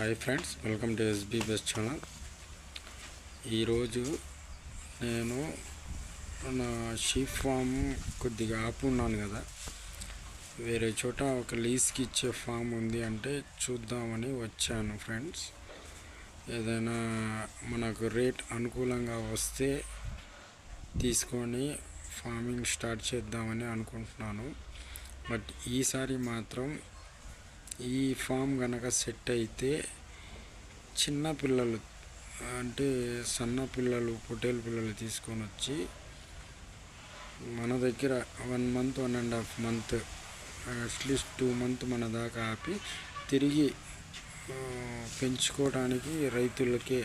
Hi friends welcome to SB best channel. ఈరోజు నేను నా షీప్ ఫామ్ కొద్దిగా ఆపు ఉన్నాను కదా. వేరే చోట ఒక లీజ్కి ఇచ్చే ఫామ్ ఉంది అంటే చూద్దామని వచ్చాను ఫ్రెండ్స్. ఏదైనా మనకు రేట్ అనుకూలంగా వస్తే తీసుకొని ఫార్మింగ్ స్టార్ట్ చేద్దామని అనుకుంటున్నాను. బట్ ఈసారి మాత్రం ఈ ఫామ్ కనుక సెట్ అయితే చిన్న పిల్లలు అంటే సన్న పిల్లలు పొటేల్ పిల్లలు తీసుకొని వచ్చి మన దగ్గర one month one and half month at least two month మన దాకా ఆపి తిరిగి పెంచుకోవడానికి రైతులకే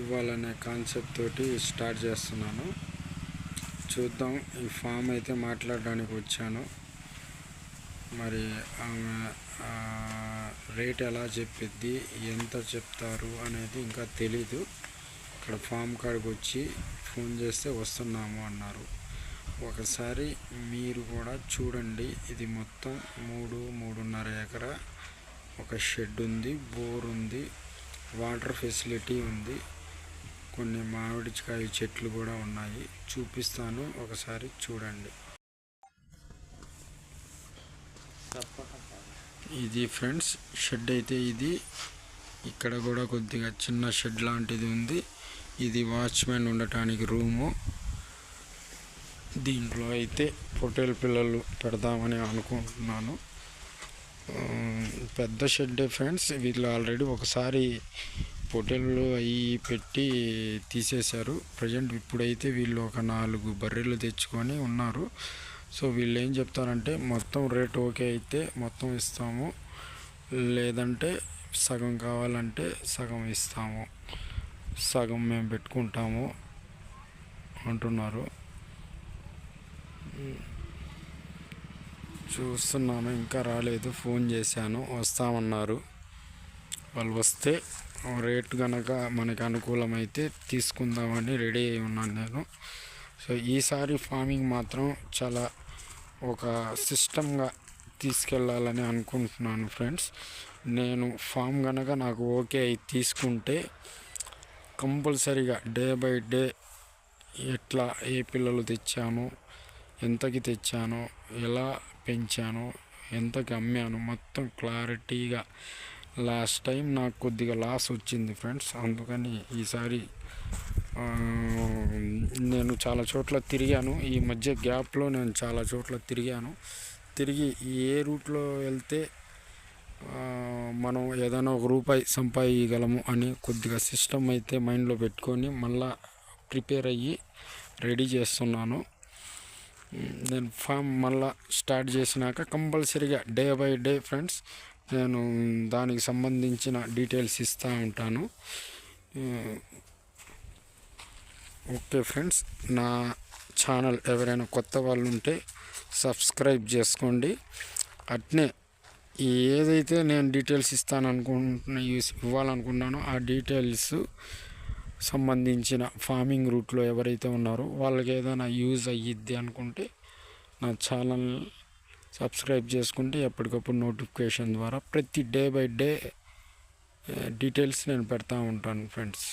ఇవ్వాలనే కాన్సెప్ట్ తోటి స్టార్ట్ చేస్తున్నాను. చూద్దాం ఈ ఫామ్ అయితే మాట్లాడడానికి వచ్చాను. మరి ఆమె రేట్ ఎలా చెప్పిద్ది ఎంత చెప్తారు అనేది ఇంకా తెలీదు. ఇక్కడ ఫామ్ కాడికి వచ్చి ఫోన్ చేస్తే వస్తున్నాము అన్నారు. ఒకసారి మీరు కూడా చూడండి. ఇది మొత్తం మూడు మూడున్నర ఎకరా. ఒక షెడ్ ఉంది బోర్ ఉంది వాటర్ ఫెసిలిటీ ఉంది. కొన్ని మామిడికాయ చెట్లు కూడా ఉన్నాయి. చూపిస్తాను. ఒకసారి చూడండి. ఇది ఫ్రెండ్స్ షెడ్ అయితే ఇది. ఇక్కడ కూడా కొద్దిగా చిన్న షెడ్ లాంటిది ఉంది. ఇది వాచ్మెన్ ఉండటానికి రూము. దీంట్లో అయితే పొటేల్ పిల్లలు పెడదామని అనుకుంటున్నాను. పెద్ద షెడ్డే ఫ్రెండ్స్. వీళ్ళు ఆల్రెడీ ఒకసారి పొటేళ్ళు అవి పెట్టి తీసేశారు. ప్రజెంట్ ఇప్పుడైతే వీళ్ళు ఒక నాలుగు బర్రెలు తెచ్చుకొని ఉన్నారు. సో వీళ్ళు ఏం చెప్తారంటే మొత్తం రేట్ ఓకే అయితే మొత్తం ఇస్తాము. లేదంటే సగం కావాలంటే సగం ఇస్తాము. సగం మేము పెట్టుకుంటాము. అంటున్నారు. చూస్తున్నాను ఇంకా రాలేదు. ఫోన్ చేశాను. వస్తామన్నారు. వాళ్ళు వస్తే రేట్ కనుక మనకి అనుకూలమైతే తీసుకుందామని రెడీ అయి ఉన్నాను నేను. సో ఈసారి ఫార్మింగ్ మాత్రం చాలా ఒక సిస్టమ్గా తీసుకెళ్ళాలని అనుకుంటున్నాను ఫ్రెండ్స్. నేను ఫామ్ కనుక నాకు ఓకే అయి తీసుకుంటే కంపల్సరీగా డే బై డే ఎట్లా ఏ పిల్లలు తెచ్చాను ఎంతకి తెచ్చాను ఎలా పెంచాను ఎంతకి అమ్మాను మొత్తం క్లారిటీగా లాస్ట్ టైం నాకు కొద్దిగా లాస్ వచ్చింది ఫ్రెండ్స్. అందుకని ఈసారి నేను చాలా చోట్ల తిరిగాను. ఈ మధ్య గ్యాప్లో నేను చాలా చోట్ల తిరిగాను. తిరిగి ఏ రూట్లో వెళ్తే మనం ఏదైనా ఒక రూపాయి సంపాదించగలము అని కొద్దిగా సిస్టమ్ అయితే మైండ్లో పెట్టుకొని మళ్ళా ప్రిపేర్ అయ్యి రెడీ చేస్తున్నాను. నేను ఫామ్ మళ్ళా స్టార్ట్ చేసినాక కంపల్సరీగా డే బై డే ఫ్రెండ్స్ నేను దానికి సంబంధించిన డీటెయిల్స్ ఇస్తూ ఉంటాను. ఓకే ఫ్రెండ్స్ నా ఛానల్ ఎవరైనా కొత్త వాళ్ళు ఉంటే సబ్స్క్రైబ్ చేసుకోండి. అట్నే ఏదైతే నేను డీటెయిల్స్ ఇస్తాననుకుంటున్నా ఇవ్వాలనుకుంటున్నానో ఆ డీటెయిల్స్ సంబంధించిన ఫార్మింగ్ రూట్లో ఎవరైతే ఉన్నారో వాళ్ళకి ఏదైనా యూజ్ అయ్యిద్ది అనుకుంటే నా ఛానల్ సబ్స్క్రైబ్ చేసుకుంటే ఎప్పటికప్పుడు నోటిఫికేషన్ ద్వారా ప్రతి డే బై డే డీటెయిల్స్ నేను పెడతా ఉంటాను ఫ్రెండ్స్.